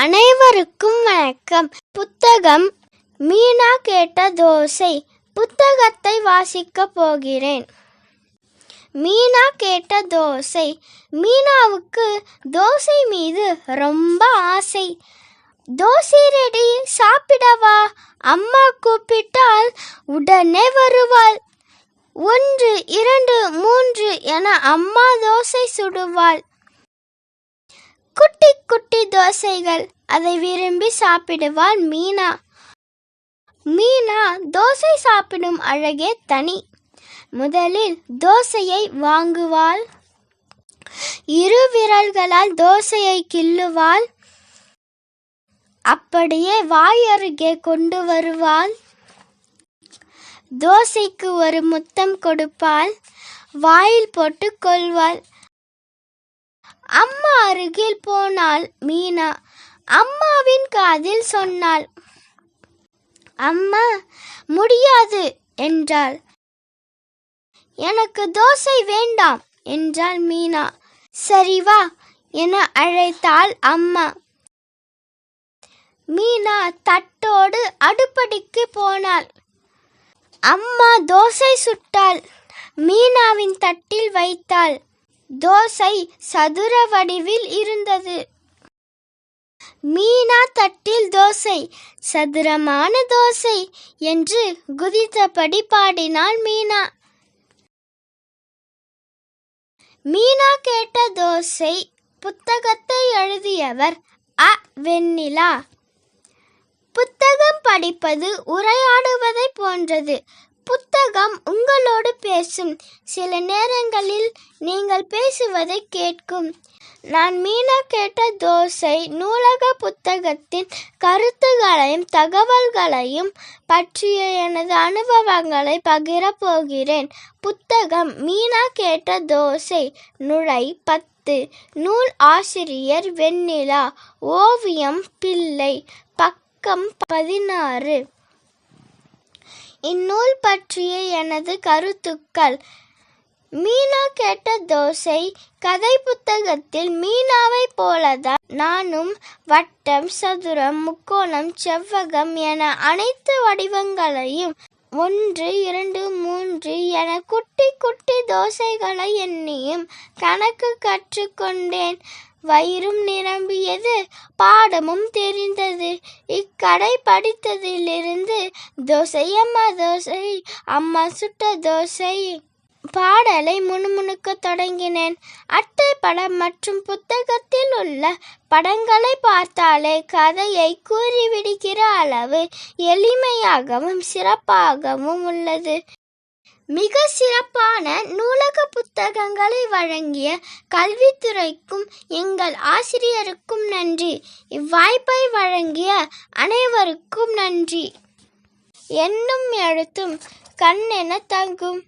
அனைவருக்கும் வணக்கம். புத்தகம் மீனா கேட்ட தோசை. புத்தகத்தை வாசிக்கப் போகிறேன். மீனா கேட்ட தோசை. மீனாவுக்கு தோசை மீது ரொம்ப ஆசை. தோசை ரெடி சாப்பிடவா? அம்மா கூப்பிட்டால் உடனே வருவாள். ஒன்று இரண்டு மூன்று என அம்மா தோசை சுடுவாள். குட்டி குட்டி தோசைகள். அதை விரும்பி சாப்பிடுவாள் மீனா. மீனா தோசை சாப்பிடும் அழகே தனி. முதலில் தோசையை வாங்குவாள். இரு விரல்களால் தோசையை கிள்ளுவாள். அப்படியே வாய் அருகே கொண்டு வருவாள். தோசைக்கு ஒரு முத்தம் கொடுப்பாள். வாயில் போட்டு கொள்வாள். அம்மா அருகில் போனாள் மீனா. அம்மாவின் காதில் சொன்னாள் அம்மா முடியாது என்றாள். எனக்கு தோசை வேண்டாம் என்றாள் மீனா. சரி வா என அழைத்தாள் அம்மா. மீனா தட்டோடு அடுப்படிக்கு போனாள். அம்மா தோசை சுட்டாள். மீனாவின் தட்டில் வைத்தாள். தோசை சதுர வடிவில் இருந்தது. மீனா தட்டில் தோசை சதுரமான தோசை என்று குதித்தபடி பாடினாள் மீனா. மீனா கேட்ட தோசை புத்தகத்தை எழுதியவர் அ. வெண்ணிலா. புத்தகம் படிப்பது உரையாடுவதை போன்றது. புத்தகம் உங்களோடு பேசும். சில நேரங்களில் நீங்கள் பேசுவதை கேட்கும். நான் மீனா கேட்ட தோசை நூலக புத்தகத்தின் கருத்துகளையும் தகவல்களையும் பற்றிய எனது அனுபவங்களை பகிரப் போகிறேன் புத்தகம் மீனா கேட்ட தோசை நுழை பத்து. நூல் ஆசிரியர் வெண்ணிலா. ஓவியம் பிள்ளை. பக்கம் பதினாறு. இந்நூல் பற்றிய எனது கருத்துக்கள். மீனா கேட்ட தோசை கதை புத்தகத்தில் மீனாவை போலதான் நானும் வட்டம் சதுரம் முக்கோணம் செவ்வகம் என அனைத்து வடிவங்களையும் ஒன்று இரண்டு மூன்று என குட்டி குட்டி தோசைகளை எண்ணியும் கணக்கு கற்றுக்கொண்டேன். வயிறும் நிரம்பியது பாடமும் தெரிந்தது. இக்கடை படித்ததிலிருந்து தோசை அம்மா தோசை அம்மா சுட்ட தோசை. பாடலை முணுமுணுக்க தொடங்கினேன். அட்டை படம் மற்றும் புத்தகத்தில் உள்ள படங்களை பார்த்தாலே கதையை கூறிவிடுகிற அளவு எளிமையாகவும் சிறப்பாகவும் உள்ளது. மிக சிறப்பான நூலக புத்தகங்களை வழங்கிய கல்வித்துறைக்கும் எங்கள் ஆசிரியருக்கும் நன்றி. இவ்வாய்ப்பை வழங்கிய அனைவருக்கும் நன்றி. எண்ணும் எழுத்தும் கண்ணென தங்கும்.